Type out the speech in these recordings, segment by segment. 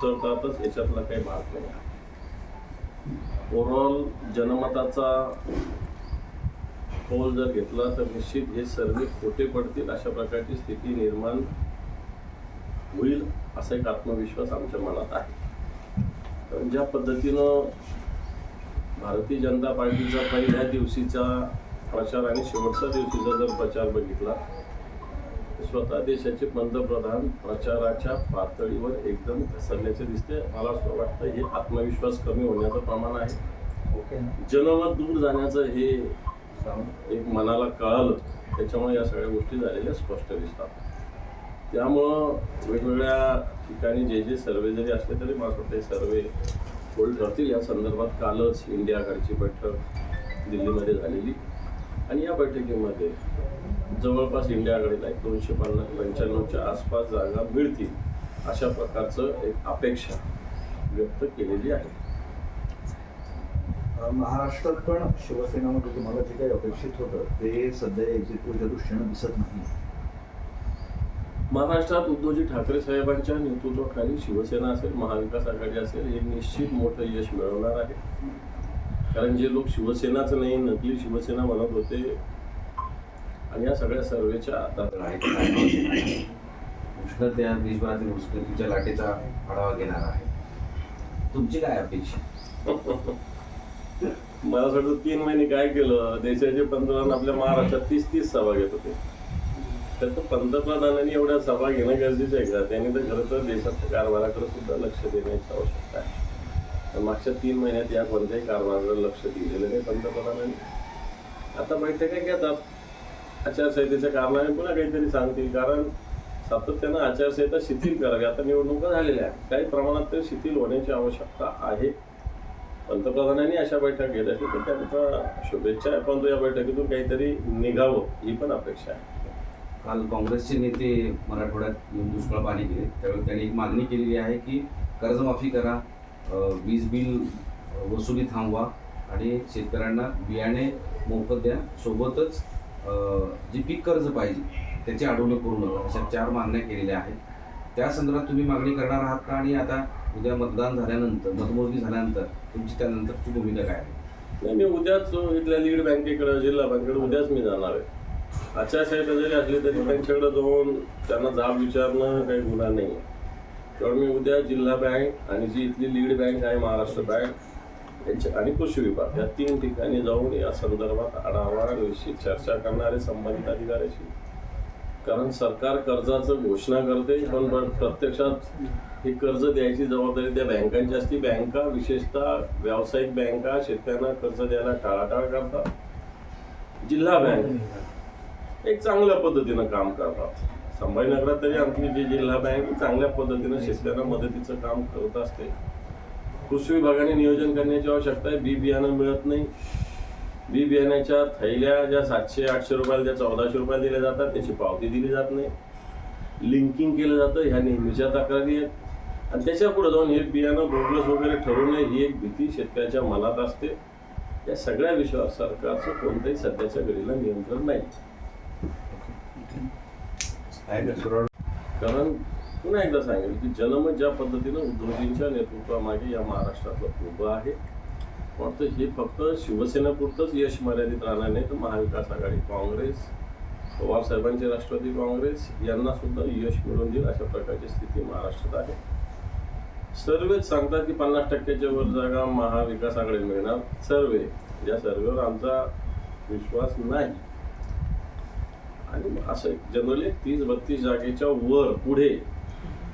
किंवा उतरतातच याच्यातला काही भाग नाही. ओव्हरऑल जनमताचा कौल जर घेतला तर निश्चित हे सर्वे खोटे पडतील अशा प्रकारची स्थिती निर्माण होईल असा एक आत्मविश्वास आमच्या मनात आहे. कारण ज्या पद्धतीनं भारतीय जनता पार्टीचा पहिल्या दिवशीचा प्रचार आणि शेवटच्या दिवशीचा जर प्रचार बघितला स्वतः देशाचे पंतप्रधान प्रचाराच्या पातळीवर एकदम घसरल्याचे दिसते. मला असं वाटतं हे आत्मविश्वास कमी होण्याचं प्रमाण आहे. जनमत दूर जाण्याचं हे एक मनाला कळालं. त्याच्यामुळे या सगळ्या गोष्टी झालेल्या स्पष्ट दिसतात. त्यामुळं वेगवेगळ्या ठिकाणी जे जे सर्वे जरी असले तरी मला वाटतं हे सर्वे होल्ड राहतील या संदर्भात कालच इंडिया आघाडीची बैठक दिल्लीमध्ये झालेली. आणि या बैठकीमध्ये जवळपास इंडिया आघाडीला एक दोनशे पन्नास पंच्याण्णवच्या आसपास जागा मिळतील अशा प्रकारचं एक अपेक्षा व्यक्त केलेली आहे. महाराष्ट्रात पण शिवसेनेमध्ये तुम्हाला जे काही अपेक्षित होतं ते सध्या एक्झिक्युटिव्हच्या दृष्टीनं दिसत नाही. महाराष्ट्रात उद्धवजी ठाकरे साहेबांच्या नेतृत्वाखाली शिवसेना असेल महाविकास आघाडी असेल हे निश्चित मोठं यश मिळवणार आहे. कारण जे लोक शिवसेनाच नाही नकली शिवसेना म्हणत होते आणि या सगळ्या सर्वेच्या आहे उष्णतेच्या देशभरातील उष्णतेच्या लाटेचा आढावा घेणार आहे. तुमची काय अपेक्षा? मला असं वाटतं तीन महिने काय केलं? देशाचे पंतप्रधान आपल्या महाराष्ट्रात तीस तीस सभा घेत होते. तर तो पंतप्रधानांनी एवढ्या सभा घेणं गरजेचं आहे का? त्यांनी तर खरं तर देशाच्या कारभाराकडे सुद्धा लक्ष देण्याची आवश्यकता आहे. तर मागच्या तीन महिन्यात या कोणत्याही कारभाराकडे लक्ष दिलेलं नाही पंतप्रधानांनी. आता बैठका घेतात. आचारसंहितेच्या कारणाने पुन्हा काहीतरी सांगतील. कारण सातत्यानं आचारसंहिता शिथिल करावी. आता निवडणुका झालेल्या आहेत. काही प्रमाणात ते शिथिल होण्याची आवश्यकता आहे. पंतप्रधानांनी अशा बैठक घेत असतील तर त्यांचा शुभेच्छा आहे. परंतु या बैठकीतून काहीतरी निघावं ही पण अपेक्षा आहे. काल काँग्रेसचे नेते मराठवाड्यात येऊन दुष्काळ पाणी केले. त्यावेळी त्यांनी एक मागणी केलेली आहे की कर्जमाफी करा वीज बिल वसुली थांबवा आणि शेतकऱ्यांना बियाणे मोफत द्या. सोबतच जी पीक कर्ज पाहिजे त्याची अडवणूक करू नका अशा चार मागण्या केलेल्या आहेत. त्या संदर्भात तुम्ही मागणी करणार आहात का? आणि आता उद्या मतदान झाल्यानंतर मतमोजणी झाल्यानंतर तुमची त्यानंतरची भूमिका काय आहे? नाही मी उद्याच इथल्या लीड बँकेकडे जिल्हा बँकेकडे उद्याच मी जाणार आहे. आचारसंहिता जरी असली तरी त्यांच्याकडे जाऊन त्यांना जाब विचारणं काही गुन्हा नाही आहे त्यामुळे मी उद्या जिल्हा बँक आणि जी इथली लीड बँक आहे महाराष्ट्र बँक यांच्या आणि कृषी विभाग या तीन ठिकाणी जाऊन या संदर्भात आढावा चर्चा करणारे संबंधित अधिकाऱ्याशी. कारण सरकार कर्जाचं घोषणा करते पण प्रत्यक्षात ही कर्ज द्यायची जबाबदारी त्या बँकांची असती. बँका विशेषतः व्यावसायिक बँका शेतकऱ्यांना कर्ज द्यायला टाळाटाळ करतात. जिल्हा बँक एक चांगल्या पद्धतीनं काम करतात. संभाजीनगरात तरी आमची जी जिल्हा बँक चांगल्या पद्धतीनं शेतकऱ्यांना मदतीचं काम करत असते. कृषी विभागाने नियोजन करण्याची आवश्यकता आहे. बी बियाणं मिळत नाही. बी बियाण्याच्या थैल्या ज्या सातशे आठशे रुपयाला ज्या चौदाशे रुपयाला दिल्या जातात. त्याची पावती दिली जात नाही. लिंकिंग केलं जातं. ह्या नेहमीच्या तक्रारी आहेत. आणि त्याच्या पुढे जाऊन हे बियाणं बोगस वगैरे ठरू नये ही एक भीती शेतकऱ्याच्या मनात असते. या सगळ्या विषयावर सरकारचं कोणतंही सध्याच्या घडीला नियंत्रण नाही. कारण पुन्हा एकदा सांगेल की जनमत ज्या पद्धतीनं उद्धवजींच्या नेतृत्वामागे या महाराष्ट्रातलं उभं आहे वाटतं हे फक्त शिवसेनेपुरतंच यश मर्यादित राहणार नाही. तर महाविकास आघाडी काँग्रेस पवारसाहेबांचे राष्ट्रवादी काँग्रेस यांना सुद्धा यश मिळवून देईल अशा प्रकारची स्थिती महाराष्ट्रात आहे. सर्वेच सांगतात की पन्नास टक्क्याच्या वर जागा महाविकास आघाडी मिळणार. सर्वे या सर्वेवर आमचा विश्वास नाही. आणि असं जनरली तीस बत्तीस जागेच्या वर पुढे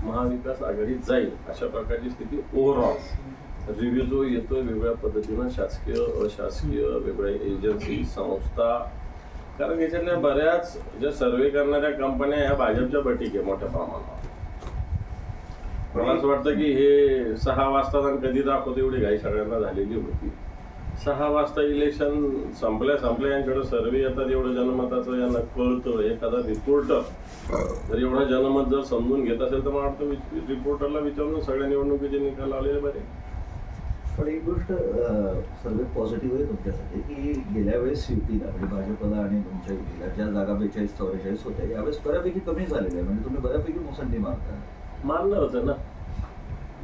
महाविकास आघाडीत जाईल अशा प्रकारची स्थिती ओव्हरऑल रिव्ह्यू जो येतोय वेगवेगळ्या पद्धतीनं शासकीय अशासकीय वेगवेगळ्या एजन्सी संस्था. कारण याच्यातल्या बऱ्याच ज्या सर्वे करणाऱ्या कंपन्या ह्या भाजपच्या बटीक आहे मोठ्या प्रमाणावर मला असं वाटतं की हे सहा वाजता आणि कधी दाखवतो एवढी घाई सगळ्यांना झालेली होती. सहा वाजता इलेक्शन संपल्या संपल्या. यांच्याकडे सर्वे येतात एवढं जनमताचं यांना कळतं एखादा रिपोर्टर जर एवढा जनमत जर समजून घेत असेल तर मला वाटतं रिपोर्टरला विचारून सगळ्या निवडणुकीचे निकाल आलेले बरे. पण एक गोष्ट अं, सर्वात पॉझिटिव्ह आहे तुमच्यासाठी की गेल्या वेळेस युतीला म्हणजे भाजपला आणि तुमच्या युतीला ज्या जागा बेचाळीस चौवेचाळीस होत्या यावेळेस बऱ्यापैकी कमी झालेल्या आहे म्हणजे तुम्ही बऱ्यापैकी मुसंडी मारता. मारणारच आहे ना.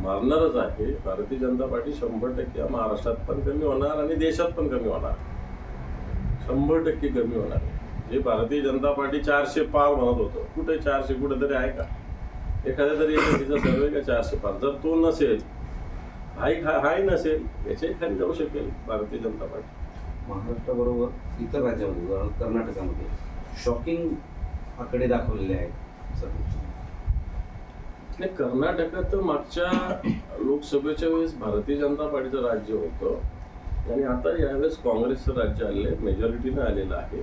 मारणारच आहे. भारतीय जनता पार्टी शंभर टक्के महाराष्ट्रात पण कमी होणार आणि देशात पण कमी होणार. शंभर टक्के कमी होणार. जे भारतीय जनता पार्टी चारशे पार म्हणत होतं. कुठे चारशे? कुठेतरी आहे का? एखाद्या तरी एजन्सीचा सर्वे का चारशे पार जर तो नसेल हाय हाय नसेल याच्याही खाली जाऊ शकेल भारतीय जनता पार्टी. महाराष्ट्राबरोबर इतर राज्यामध्ये कर्नाटकामध्ये शॉकिंग आकडे दाखवलेले आहेत सर्वेक्षण नाही कर्नाटकात तर मागच्या लोकसभेच्या वेळेस भारतीय जनता पार्टीचं राज्य होतं. आणि आता यावेळेस काँग्रेसचं राज्य आलेलं आहे मेजॉरिटीनं आलेलं आहे.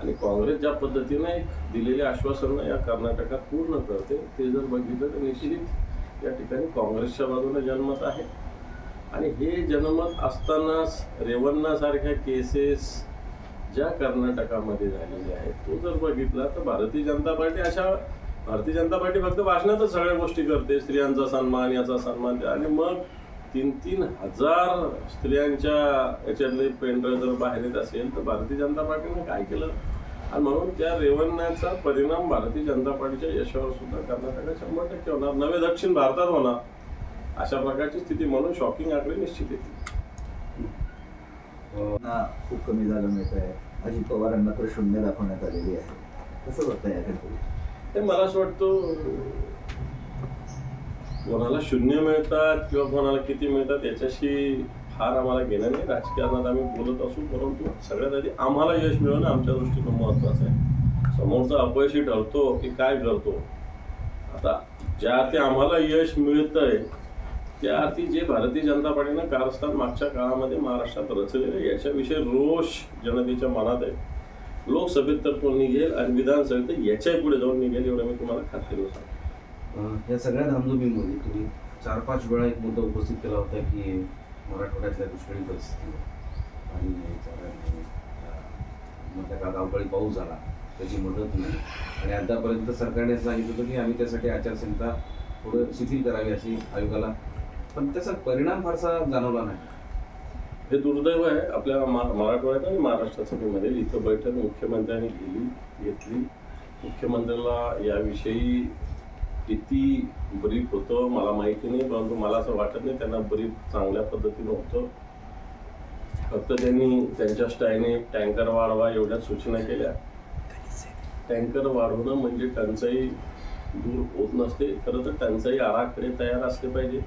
आणि काँग्रेस ज्या पद्धतीने एक दिलेले आश्वासनं या कर्नाटकात पूर्ण करते ते जर बघितलं तर निश्चित या ठिकाणी काँग्रेसच्या बाजूने जनमत आहे. आणि हे जनमत असतानाच रेवन्नासारख्या केसेस ज्या कर्नाटकामध्ये झालेल्या आहेत तो जर बघितला तर भारतीय जनता पार्टी अशा भारतीय जनता पार्टी फक्त भाषणातच सगळ्या गोष्टी करते. स्त्रियांचा सन्मान याचा सन्मान आणि मग तीन तीन हजार स्त्रियांच्या याच्यातले पेंढर जर बाहेर येत असेल तर भारतीय जनता पार्टीने काय केलं? आणि म्हणून त्या रेवण्याचा परिणाम भारतीय जनता पार्टीच्या यशावर सुद्धा कर्नाटकात शंभर टक्के होणार. नवे दक्षिण भारतात होणार. अशा प्रकारची स्थिती म्हणून शॉकिंग आकडे निश्चित येतील. खूप कमी जागा मिळत आहे. अजित पवारांना तर शून्य दाखवण्यात आलेली आहे. कसं बघताय याकडे ते मला असं वाटतं कोणाला शून्य मिळतात किंवा कोणाला किती मिळतात याच्याशी फार आम्हाला घेणं नाही. राजकारणात आम्ही बोलत असू परंतु सगळ्यात आधी आम्हाला यश मिळवणं आमच्या दृष्टीनं महत्वाचं आहे. समोरचा अपयशी ठरतो की काय करतो. आता ज्या अर्थी आम्हाला यश मिळतंय त्या अर्थी जे भारतीय जनता पार्टीनं कारस्थान मागच्या काळामध्ये महाराष्ट्रात रचलेलं आहे, याच्याविषयी रोष जनतेच्या मनात आहे. लोकसभेत तर तो निघेल आणि विधानसभेत तर याच्याही पुढे जाऊन निघेल एवढं मी तुम्हाला खात्रीनं सांगतो. या सगळ्या धामधुमीमध्ये तुम्ही चार पाच वेळा एक मुद्दा उपस्थित केला होता की मराठवाड्यातल्या दुष्काळी परिस्थितीवर आणि चारा- अं, मधल्या पाऊस झाला त्याची मदत नाही आणि आतापर्यंत सरकारने सांगितलं होतं की आम्ही त्यासाठी आचारसंहिता थोडं शिथिल करावी अशी आयोगाला. पण त्याचा परिणाम फारसा जाणवला नाही. हे दुर्दैव आहे. आपल्या मराठवाड्यात आणि महाराष्ट्रासाठी मध्ये इथं बैठक मुख्यमंत्र्यांनी गेली घेतली. मुख्यमंत्र्याला याविषयी किती ब्रीफ होतं मला माहिती नाही परंतु मला असं वाटत नाही त्यांना ब्रीफ चांगल्या पद्धतीनं होतं. फक्त त्यांनी त्यांच्या स्टाईने टँकर वाढवा एवढ्या सूचना केल्या. टँकर वाढवणं म्हणजे टंचाई दूर होत नसते. खरं तर टंचाई आराखडे तयार असले पाहिजे.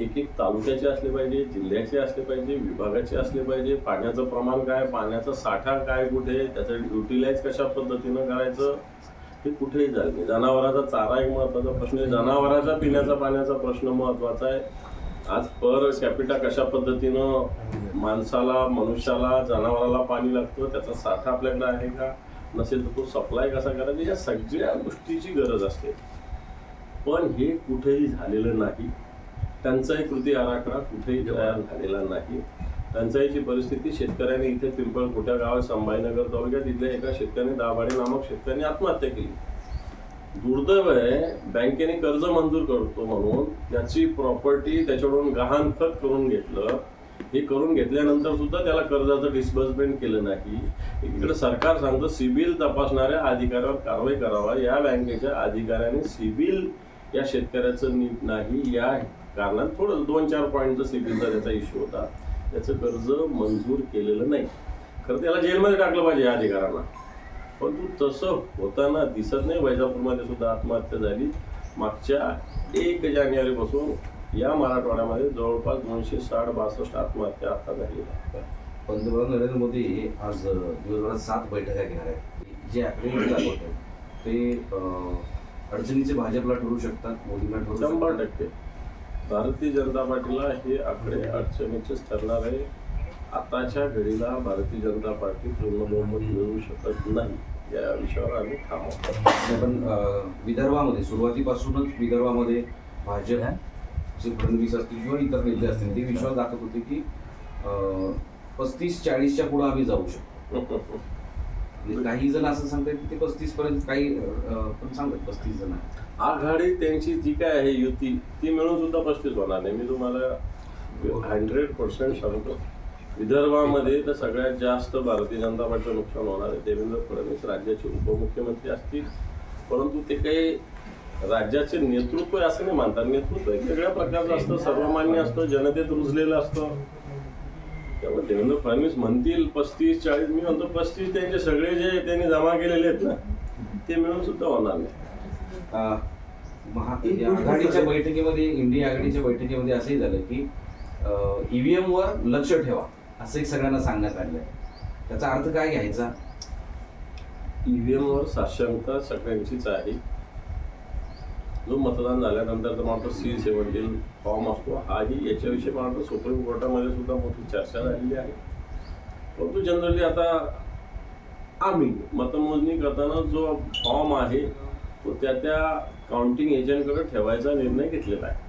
एक एक तालुक्याचे असले पाहिजे जिल्ह्याचे असले पाहिजे विभागाचे असले पाहिजे. पाण्याचं प्रमाण काय पाण्याचा साठा काय कुठे त्याचं युटिलाइज कशा पद्धतीनं करायचं हे कुठेही झालं नाही. जनावरांचा चारा एक महत्त्वाचा प्रश्न आहे. जनावरांचा पिण्याचा पाण्याचा प्रश्न महत्त्वाचा आहे. आज पर कॅपिटा कशा पद्धतीनं माणसाला मनुष्याला जनावराला पाणी लागतं त्याचा साठा आपल्याकडे आहे का? नसेल तर तो सप्लाय कसा करायचा? या सगळ्या गोष्टीची गरज असते. पण हे कुठेही झालेलं नाही. टंचाई कृती आराखडा कुठेही तयार झालेला नाही. टंचाईची परिस्थिती शेतकऱ्यांनी इथे पिंपळखोट्या गावात संभाजीनगर तालुक्यात इथल्या एका शेतकऱ्याने दाभाडे नामक शेतकऱ्यांनी आत्महत्या केली. दुर्दैव आहे बँकेने कर्ज मंजूर करतो म्हणून त्याची प्रॉपर्टी त्याच्याकडून गहाण खत करून घेतलं. हे करून घेतल्यानंतर सुद्धा त्याला कर्जाचं डिस्बर्समेंट केलं नाही. इकडे सरकार सांगतं सिबिल तपासणाऱ्या अधिकाऱ्यावर कारवाई करावा. या बँकेच्या अधिकाऱ्याने सिबिल या शेतकऱ्याचं नीट नाही या कारणात थोडं दोन चार पॉईंटचा सिबिलचा त्याचा इश्यू होता. त्याचं कर्ज मंजूर केलेलं नाही. खरं त्याला जेलमध्ये टाकलं पाहिजे या अधिकाऱ्यांना. परंतु तसं होताना दिसत नाही. वैजापूरमध्ये सुद्धा आत्महत्या झाली. मागच्या एक जानेवारीपासून या मराठवाड्यामध्ये जवळपास दोनशे साठ बासष्ट आत्महत्या आता आहेत पंतप्रधान नरेंद्र मोदी आज दिवसभरात सात बैठका घेणार आहेत. जे आकडे दाखवत आहेत. ते अडचणीचे भाजपला ठरू शकतात मोदींना ठरू शंभर टक्के. भारतीय जनता पार्टीला हे आकडे अडचणीचेच ठरणार आहे. आताच्या घडीला भारतीय जनता पार्टी पूर्ण बहुमत मिळवू शकत नाही. या विषयावर आम्ही नाही, पण विदर्भामध्ये सुरुवातीपासूनच विदर्भामध्ये भाजपचे फडणवीस असतील किंवा इतर नेते असतील ते विश्वास दाखवत होते की पस्तीस चाळीसच्या पुढे आम्ही जाऊ शकतो. म्हणजे काही जण असं सांगतात की ते पस्तीस पर्यंत काही पण सांगतात पस्तीस जण. आघाडी त्यांची जी काय आहे युती ती मिळून सुद्धा पस्तीस होणार नाही. मी तुम्हाला हंड्रेड पर्सेंट सांगतो. विदर्भामध्ये तर सगळ्यात जास्त भारतीय जनता पार्टीचं नुकसान होणार आहे. देवेंद्र फडणवीस राज्याचे उपमुख्यमंत्री असतील. परंतु ते काही राज्याचे नेतृत्व असं नाही मानतात. नेतृत्व एक वेगळ्या प्रकारचं असतं. सर्वमान्य असतं. जनतेत रुजलेलं असतं. त्यामुळे देवेंद्र फडणवीस म्हणतील पस्तीस चाळीस. मी म्हणतो पस्तीस त्यांचे सगळे जे त्यांनी जमा केलेले आहेत ना ते मिळून सुद्धा होणार नाही. आघाडीच्या बैठकीमध्ये इंडिया आघाडीच्या बैठकीमध्ये असंही झालं की ईव्हीएम वर लक्ष ठेवा असं एक सगळ्यांना सांगण्यात आलेलं आहे. त्याचा अर्थ काय घ्यायचा? ईव्हीएम वर साक्षरता सगळ्यांचीच आहे. जो मतदान झाल्यानंतर तर मात्र सी सेवन्टीन फॉर्म असतो. हाही याच्याविषयी मात्र सुप्रीम कोर्टामध्ये सुद्धा मोठी चर्चा झालेली आहे. परंतु जनरली आता आम्ही मतमोजणी करताना जो फॉर्म आहे तो त्या त्या काउंटिंग एजंटकडे ठेवायचा निर्णय घेतलेला आहे.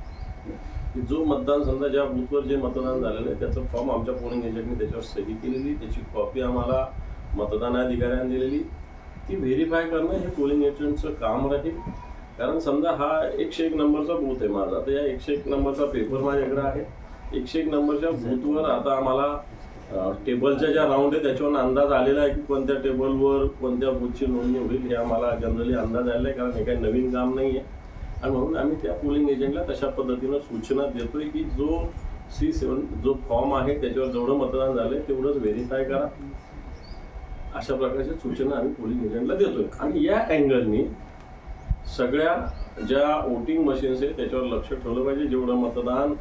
की जो मतदान समजा ज्या बूथवर जे मतदान झालेलं आहे त्याचं फॉर्म आमच्या पोलिंग एजंटने त्याच्यावर सही केलेली त्याची कॉपी आम्हाला मतदान अधिकाऱ्यांनी दिलेली. ती व्हेरीफाय करणं हे पोलिंग एजंटचं काम राहील. कारण समजा हा एकशे एक नंबरचा बूथ आहे माझा. तर या एकशे एक नंबरचा पेपर माझ्याकडे आहे. एकशे एक नंबरच्या बूथवर आता आम्हाला टेबलच्या ज्या राऊंड आहे त्याच्यावर अंदाज आलेला आहे की कोणत्या टेबलवर कोणत्या बूथची नोंदणी होईल हे आम्हाला जनरली अंदाज आलेला आहे कारण हे काही नवीन काम नाही आहे आणि म्हणून आम्ही त्या पोलिंग एजंटला तशा पद्धतीनं सूचना देतोय की जो सी सेवन जो फॉर्म आहे त्याच्यावर जेवढं मतदान झालंय तेवढंच व्हेरीफाय करा. अशा प्रकारच्या सूचना आम्ही पोलिंग एजंटला देतोय. आणि या अँगलनी सगळ्या ज्या वोटिंग मशीन्स आहेत त्याच्यावर लक्ष ठेवलं पाहिजे जेवढं मतदान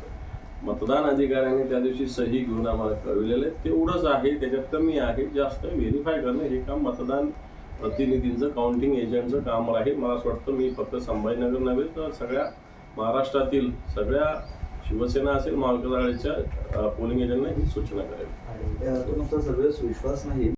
मतदान अधिकाऱ्याने त्या दिवशी सही घेऊन आम्हाला कळविलेलं. आहे तेवढंच आहे त्याच्यात कमी आहे जास्त व्हेरीफाय करणं हे काम मतदान प्रतिनिधींचं काउंटिंग एजंटचं काम आहे. मला असं वाटतं मी फक्त संभाजीनगर नव्हे तर सगळ्या महाराष्ट्रातील सगळ्या शिवसेना असेल महाविकास आघाडीच्या पोलिंग एजंटना ही सूचना करेल. तुमचा आमचा विश्वास नाही